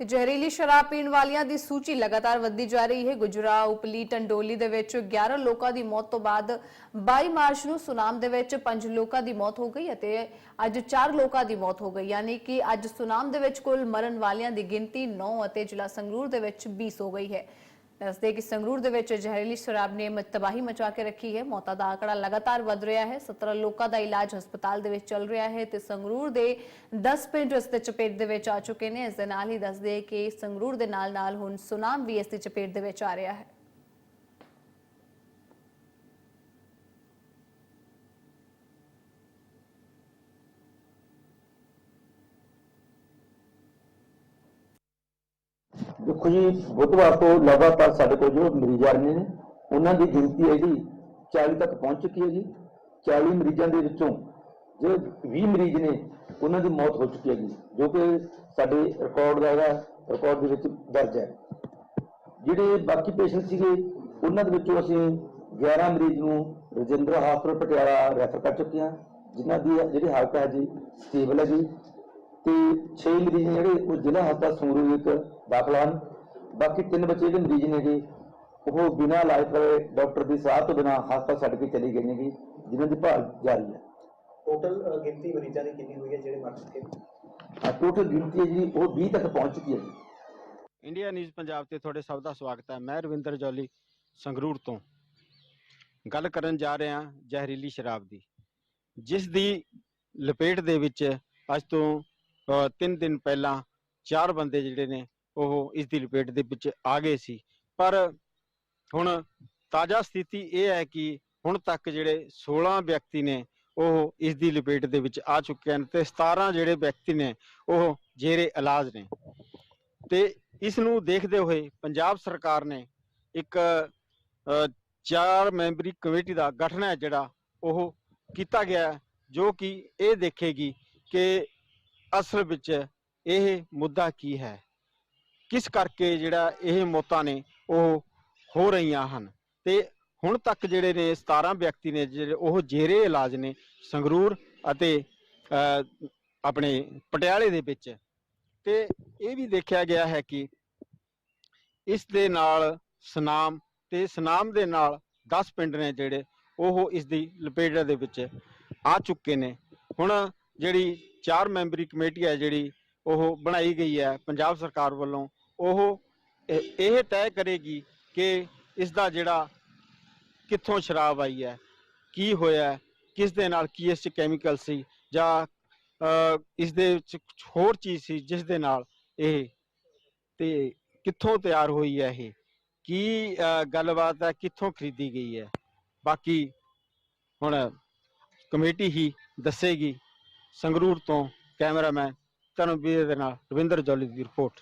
ਤੇ ਜ਼ਹਿਰੀਲੀ ਸ਼ਰਾਬ ਪੀਣ ਵਾਲਿਆਂ ਦੀ ਸੂਚੀ ਲਗਾਤਾਰ ਵੱਧਦੀ ਜਾ ਰਹੀ ਹੈ। ਗੁਜਰਾ ਉਪਲੀ, ਟੰਡੋਲੀ ਦੇ ਵਿੱਚ 11 ਲੋਕਾਂ ਦੀ ਮੌਤ ਤੋਂ ਬਾਅਦ 22 ਮਾਰਚ ਨੂੰ ਸੁਨਾਮ ਦੇ ਵਿੱਚ 5 ਲੋਕਾਂ ਦੀ ਮੌਤ ਹੋ ਗਈ ਅਤੇ ਅੱਜ 4 ਲੋਕਾਂ ਦੀ ਮੌਤ ਹੋ ਗਈ। ਯਾਨੀ ਕਿ ਅੱਜ ਸੁਨਾਮ ਦੇ ਵਿੱਚ ਕੁੱਲ ਮਰਨ ਵਾਲਿਆਂ ਦੀ ਗਿਣਤੀ 9 ਅਤੇ ਜ਼ਿਲ੍ਹਾ ਸੰਗਰੂਰ ਦੇ ਵਿੱਚ 20 ਹੋ ਗਈ ਹੈ। ਦੱਸਦੇ ਕਿ ਸੰਗਰੂਰ ਦੇ ਵਿੱਚ ਜ਼ਹਿਰੀਲੀ ਸ਼ਰਾਬ ਨੇ ਤਬਾਹੀ ਮਚਾ ਕੇ ਰੱਖੀ ਹੈ। ਮੌਤਾਂ ਦਾ ਆંકੜਾ ਲਗਾਤਾਰ ਵਧ ਰਿਹਾ ਹੈ। 17 ਲੋਕਾਂ ਦਾ ਇਲਾਜ ਹਸਪਤਾਲ ਦੇ ਵਿੱਚ ਚੱਲ ਰਿਹਾ ਹੈ ਤੇ ਸੰਗਰੂਰ ਦੇ 10 ਪਿੰਡ ਇਸ ਦੇ ਚਪੇਟ ਦੇ ਵਿੱਚ ਆ ਚੁੱਕੇ ਨੇ। ਇਸ ਦੇ ਨਾਲ ਹੀ ਦੱਸਦੇ ਕਿ ਸੰਗਰੂਰ ਦੇ ਨਾਲ ਨਾਲ ਹੁਣ ਸੁਨਾਮ ਵੀ ਇਸ ਦੀ ਚਪੇਟ ਦੇ ਵਿੱਚ ਆ ਰਿਹਾ ਹੈ। ਦੇਖੋ ਜੀ ਬੁੱਧਵਾਰ ਤੋਂ ਲਗਾਤਾਰ ਸਾਡੇ ਕੋਲ ਜੋ ਮਰੀਜ਼ ਆ ਰਹੇ ਨੇ, ਉਹਨਾਂ ਦੀ ਗਿਣਤੀ ਹੈ ਜੀ 40 ਤੱਕ ਪਹੁੰਚ ਚੁੱਕੀ ਹੈ ਜੀ। 40 ਮਰੀਜ਼ਾਂ ਦੇ ਵਿੱਚੋਂ ਜੋ 20 ਮਰੀਜ਼ ਨੇ, ਉਹਨਾਂ ਦੀ ਮੌਤ ਹੋ ਚੁੱਕੀ ਹੈ ਜੀ, ਜੋ ਕਿ ਸਾਡੇ ਰਿਕਾਰਡ ਦਾ ਹੈਗਾ ਰਿਕਾਰਡ ਦੇ ਵਿੱਚ ਦਰਜ ਹੈ। ਜਿਹੜੇ ਬਾਕੀ ਪੇਸ਼ੈਂਟ ਸੀਗੇ, ਉਹਨਾਂ ਦੇ ਵਿੱਚੋਂ ਅਸੀਂ 11 ਮਰੀਜ਼ ਨੂੰ ਰਜਿੰਦਰ ਹਸਪਤਾਲ ਪਟਿਆਲਾ ਰੈਫਰ ਕਰ ਚੁੱਕੇ ਹਾਂ, ਜਿਨ੍ਹਾਂ ਦੀ ਜਿਹੜੀ ਹਾਲਤ ਹੈ ਜੀ ਸਟੇਬਲ ਹੈ ਜੀ। ਤੇ 6 ਮਰੀਜ਼ ਜਿਹੜੇ ਉਹ ਜ਼ਿਲ੍ਹਾ ਹਸਪਤਾਲ ਸੰਗਰੂਰ ਵਿੱਚ ਦਾਖਲ ਹਨ। ਬਾਕੀ ਤਿੰਨ ਬੱਚੇ ਜਿਹੜੇ ਮਰੀਜ਼ ਨੇਗੇ ਉਹ ਬਿਨਾਂ ਇਲਾਜ ਕਰੇ ਡਾਕਟਰ ਦੀ ਸਲਾਹ ਤੋਂ ਬਿਨਾਂ ਹਸਪਤਾਲ ਛੱਡ ਕੇ ਚਲੇ ਗਏ ਨੇਗੇ ਜਿਨ੍ਹਾਂ ਦੀ ਭਾਲ ਜਾਰੀ ਹੈ। ਟੋਟਲ ਗਿਣਤੀ ਮਰੀਜ਼ਾਂ ਦੀ ਕਿੰਨੀ ਹੋਈ ਹੈ ਜਿਹੜੇ ਮਰ ਚੁੱਕੇ ਨੇ? ਟੋਟਲ ਗਿਣਤੀ ਹੈ ਜੀ ਉਹ 20 ਤੱਕ ਪਹੁੰਚ ਚੁੱਕੀ ਹੈ ਜੀ। ਇੰਡੀਆ ਨਿਊਜ਼ ਪੰਜਾਬ ਤੇ ਤੁਹਾਡੇ ਸਭ ਦਾ ਸਵਾਗਤ ਹੈ। ਮੈਂ ਰਵਿੰਦਰ ਜੌਲੀ ਸੰਗਰੂਰ ਤੋਂ। ਗੱਲ ਕਰਨ ਜਾ ਰਹੇ ਹਾਂ ਜ਼ਹਿਰੀਲੀ ਸ਼ਰਾਬ ਦੀ। ਜਿਸ ਦੀ ਲਪੇਟ ਦੇ ਵਿੱਚ ਅੱਜ ਤੋਂ 3 ਦਿਨ ਪਹਿਲਾਂ ਚਾਰ ਬੰਦੇ ਜਿਹੜੇ ਨੇ ਉਹ ਇਸ ਦੀ ਲਪੇਟ ਦੇ ਵਿੱਚ ਆ ਗਏ ਸੀ। ਪਰ ਹੁਣ ਤਾਜ਼ਾ ਸਥਿਤੀ ਇਹ ਹੈ ਕਿ ਹੁਣ ਤੱਕ ਜਿਹੜੇ 16 ਵਿਅਕਤੀ ਨੇ ਉਹ ਇਸ ਦੀ ਲਪੇਟ ਦੇ ਵਿੱਚ ਆ ਚੁੱਕੇ ਹਨ ਤੇ 17 ਜਿਹੜੇ ਵਿਅਕਤੀ ਨੇ ਉਹ ਜੇਰੇ ਇਲਾਜ ਨੇ। ਤੇ ਇਸ ਨੂੰ ਦੇਖਦੇ ਹੋਏ ਪੰਜਾਬ ਸਰਕਾਰ ਨੇ ਇੱਕ ਚਾਰ ਮੈਂਬਰੀ ਕਮੇਟੀ ਦਾ ਗਠਨ ਹੈ ਜਿਹੜਾ ਉਹ ਕੀਤਾ ਗਿਆ ਹੈ, ਜੋ ਕਿ ਇਹ ਦੇਖੇਗੀ ਕਿ ਅਸਲ ਵਿੱਚ ਇਹ ਮੁੱਦਾ ਕੀ ਹੈ? ਕਿਸ ਕਰਕੇ ਜਿਹੜਾ ਇਹ ਮੌਤਾਂ ਨੇ ਉਹ ਹੋ ਰਹੀਆਂ ਹਨ? ਤੇ ਹੁਣ ਤੱਕ ਜਿਹੜੇ ਨੇ 17 ਵਿਅਕਤੀ ਨੇ, ਜਿਹੜੇ ਉਹ ਜੇਰੇ ਇਲਾਜ ਨੇ ਸੰਗਰੂਰ ਅਤੇ ਆਪਣੇ ਪਟਿਆਲੇ ਦੇ ਵਿੱਚ। ਤੇ ਇਹ ਵੀ ਦੇਖਿਆ ਗਿਆ ਹੈ ਕਿ ਇਸ ਦੇ ਨਾਲ ਸਨਾਮ ਤੇ ਸਨਾਮ ਦੇ ਨਾਲ 10 ਪਿੰਡ ਨੇ ਜਿਹੜੇ ਉਹ ਇਸ ਦੀ ਲਪੇਟ ਦੇ ਵਿੱਚ ਆ ਚੁੱਕੇ ਨੇ। ਹੁਣ ਜਿਹੜੀ ਚਾਰ ਮੈਂਬਰੀ ਕਮੇਟੀ ਹੈ ਜਿਹੜੀ ਉਹ ਬਣਾਈ ਗਈ ਹੈ ਪੰਜਾਬ ਸਰਕਾਰ ਵੱਲੋਂ ਉਹ ਇਹ ਤੈਅ ਕਰੇਗੀ ਕਿ ਇਸ ਦਾ ਜਿਹੜਾ ਕਿੱਥੋਂ ਸ਼ਰਾਬ ਆਈ ਹੈ ਕੀ ਹੋਇਆ ਕਿਸ ਦੇ ਨਾਲ ਕੀ ਇਸ ਚ ਕੈਮੀਕਲ ਸੀ ਜਾਂ ਅ, ਇਸ ਦੇ ਵਿੱਚ ਕੁਛ ਹੋਰ ਚੀਜ਼ ਸੀ ਜਿਸ ਦੇ ਨਾਲ ਇਹ ਤੇ ਕਿੱਥੋਂ ਤਿਆਰ ਹੋਈ ਹੈ ਇਹ ਕੀ ਗੱਲਬਾਤ ਹੈ ਕਿੱਥੋਂ ਖਰੀਦੀ ਗਈ ਹੈ। ਬਾਕੀ ਹੁਣ ਕਮੇਟੀ ਹੀ ਦੱਸੇਗੀ ਸੰਗਰੂਰ ਤੋਂ ਕੈਮਰਾਮੈਨ ਧਰਮਵੀਰ ਦੇ ਨਾਲ ਰਵਿੰਦਰ ਜੌਲੀ ਦੀ ਰਿਪੋਰਟ।